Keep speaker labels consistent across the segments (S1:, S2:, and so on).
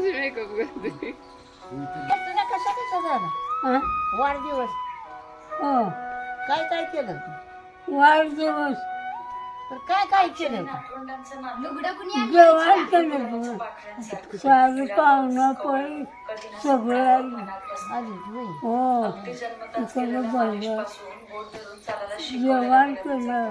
S1: कशी मेकअप करते
S2: तुझा कसा कसा झाला
S3: हा?
S2: वाढदिवस
S3: हो
S2: काय काय केलं
S3: वाढदिवस
S2: तर काय काय केलं
S3: जेवण केलं सारी पाहुणं पळी सगळे आली
S2: आली होय.
S3: हो तिकडं बोललं जेवण केलं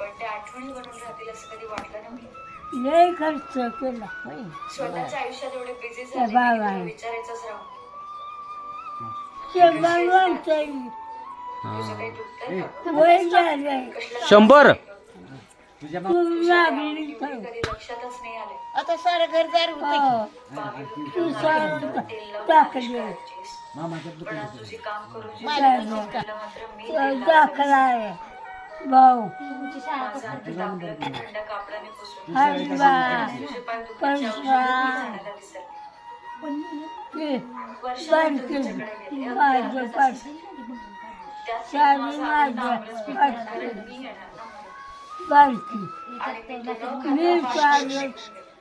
S2: पण
S4: त्या आठवणी बनून राहतील असं कधी वाटलं नव्हतं
S3: लई खर्च केला.
S2: होय.
S4: स्वतःच्या आयुष्यात एवढे बिझी झाले की
S3: बाबांना.
S4: तुला विचारायचंच राहून
S3: शंभर वर्षाची
S4: तुझं काही दुखतंय का? गं?
S3: वय झालंय
S5: शंभर!
S3: तू लागली तर.
S4: कधी लक्षातच नाही आले.
S2: आता सारं घरदार होतं
S3: हो. तू सारं टाकली.
S4: पण आज तुझी काम करून जे
S3: झालं.
S4: केलं मात्र मी
S3: दाखला आहे. भाऊ.
S4: थंड कापडाने पुसून तुझे पाय दुखण्याच्या विसरले
S3: ते माझं पाठ. पाठ.
S4: मी येणार. ते तुला
S3: मी चालत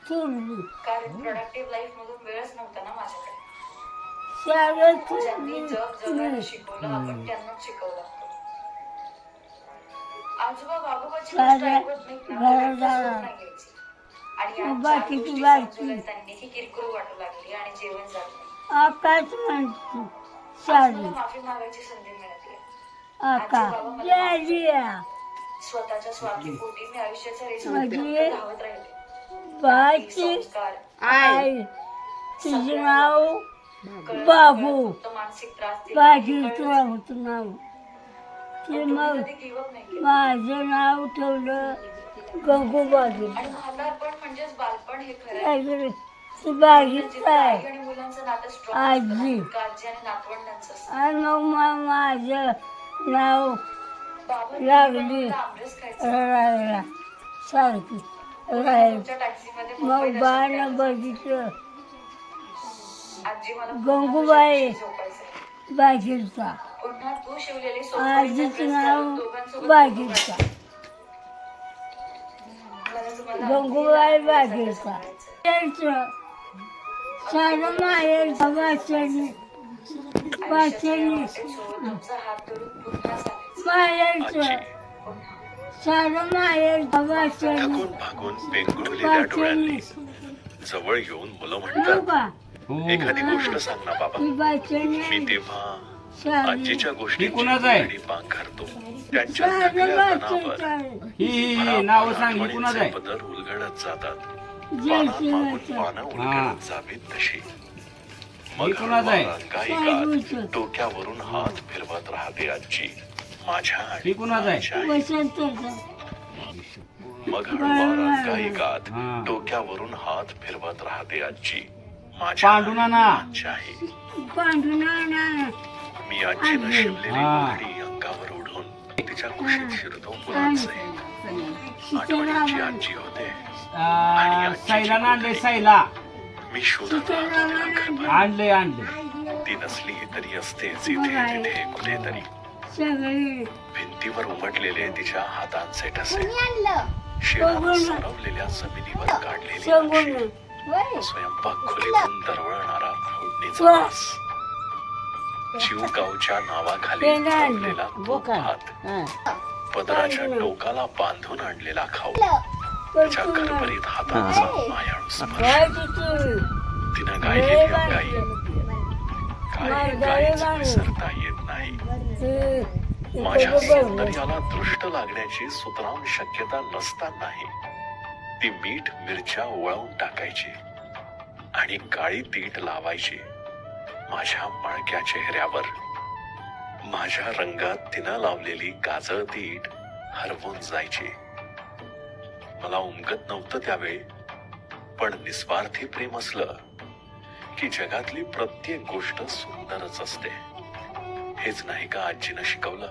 S3: चुरली.
S4: कारण प्रोडक्टिव्ह लाईफ मधून वेळच नव्हता ना माझ्याकडे.
S3: शाळेत
S4: ज्यांनी जग जगायला शिकवलं आपण त्यांनाच शिकवलं. आजोबा बाबूबाची गोष्ट नाही यायची. आणि
S3: बाकीची
S4: चार गोष्टी. समजून त्यांनी ही किरकोळ वाटू लागली आणि जेवण जात नाही.
S3: आकाश म्हणते
S4: आज माफी मागायची संधी
S3: आकाश जय
S4: स्वतःच्या स्वार्थीपोटी मी रेषेत
S3: म्हणजे?
S4: धावत राहिले.
S3: आई तुझं नाव बाबू.
S4: मानसिक त्रास.
S3: बाजी नाव. ते मग. माझं नाव ठेवलं. गंगू बाजू
S4: बालपण हे खरं
S3: आजी.
S4: आणि
S3: मग माझं नाव लागली
S4: फक्त आमरस खायचं.
S3: रडायला सारखी राहील
S4: तुमच्या टॅक्सीमध्ये
S3: मग
S4: मुंबईत
S3: बाळनं
S4: असायचं.
S3: बघितलं
S4: आजी मला
S3: गंगूबाई
S4: झोपायचं.
S3: बाजीचा
S4: पुन्हा तू शिवलेली सोपी
S3: आजीचं
S4: dress
S3: नाव
S4: घालून दोघांसोबत
S3: बाजीचा
S4: मला तुम्हाला
S3: गंगूबाई
S4: सांगायचं.
S3: बाजीचा त्यांचं सारं माहेर वाचनी वाचनी माहेरचं सारं माहेर वाचनी
S6: भागून भागून पेंगुळलेल्या डोळ्यांनी
S3: वाचनी
S6: जवळ येऊन मुलं म्हणतात
S3: का
S5: हो.
S6: एखादी गोष्ट सांग ना बाबा. मी
S3: वाचनी
S6: तेव्हा
S3: सारी
S6: आजीच्या गोष्टी
S5: ही कुणाचं आहे?
S6: पांघरतो त्यांच्या
S3: सारं
S6: थकल्या तणावर
S3: वाचन
S5: ही ही ही नाव सांग ही कुणाचं आहे?
S6: पदर उलगडत जातात. मागून
S3: वाचन
S6: पानं उलगडत जावीत तशी. मग
S5: कुणाचं आहे?
S6: अंगाईकात डोक्यावरून हात फिरवत राहते आजी. माझ्या
S5: ही कुणाचं आहे?
S6: मग हळूवार अंगाईकात
S5: हा.
S6: डोक्यावरून हात फिरवत राहते आजी. माझ्या
S5: पांडुना ना.
S6: मी आजीनं शिवलेली
S5: हा.
S6: घडी अंगावर ओढून तिच्या कुशीत शिरतो मुलांचे. आठवणीची आजी होते.
S5: आ, साईला ना आणले साईला
S6: मी शोधत राहतो तिला घरभर.
S5: आणले. आणले
S6: ती नसली तरी असतेच इथे तिथे कुठेतरी. भिंतीवर उमटलेले तिच्या हातांचे ठसे. सरवलेल्या जमिनीवर काढलेली. स्वयंपाक खोलीतून दरवळणारा फोडणीचा वास. जीवगावच्या नावाखाली. ठेवलेला
S2: बोका.
S6: भात. पदराच्या टोकाला बांधून आणलेला खाऊ. त्याच्या खरभरीत हातांचा मायाळू स्पर्श. तिनं गायलेली अंगाई काही गायीच विसरता येत नाही. माझ्या सौंदर्याला दृष्ट लागण्याची सुतराम शक्यता नसतानाही ती मीठ मिरच्या वळवून टाकायची आणि काळी तीट लावायची. माझ्या मळक्या चेहऱ्यावर माझ्या रंगात तिनं लावलेली काजळ तीट हरवून जायची. मला उमगत नव्हतं त्यावेळी पण निस्वार्थी प्रेम असलं की जगातली प्रत्येक गोष्ट सुंदरच असते. हेच नाही का आजीनं शिकवलं?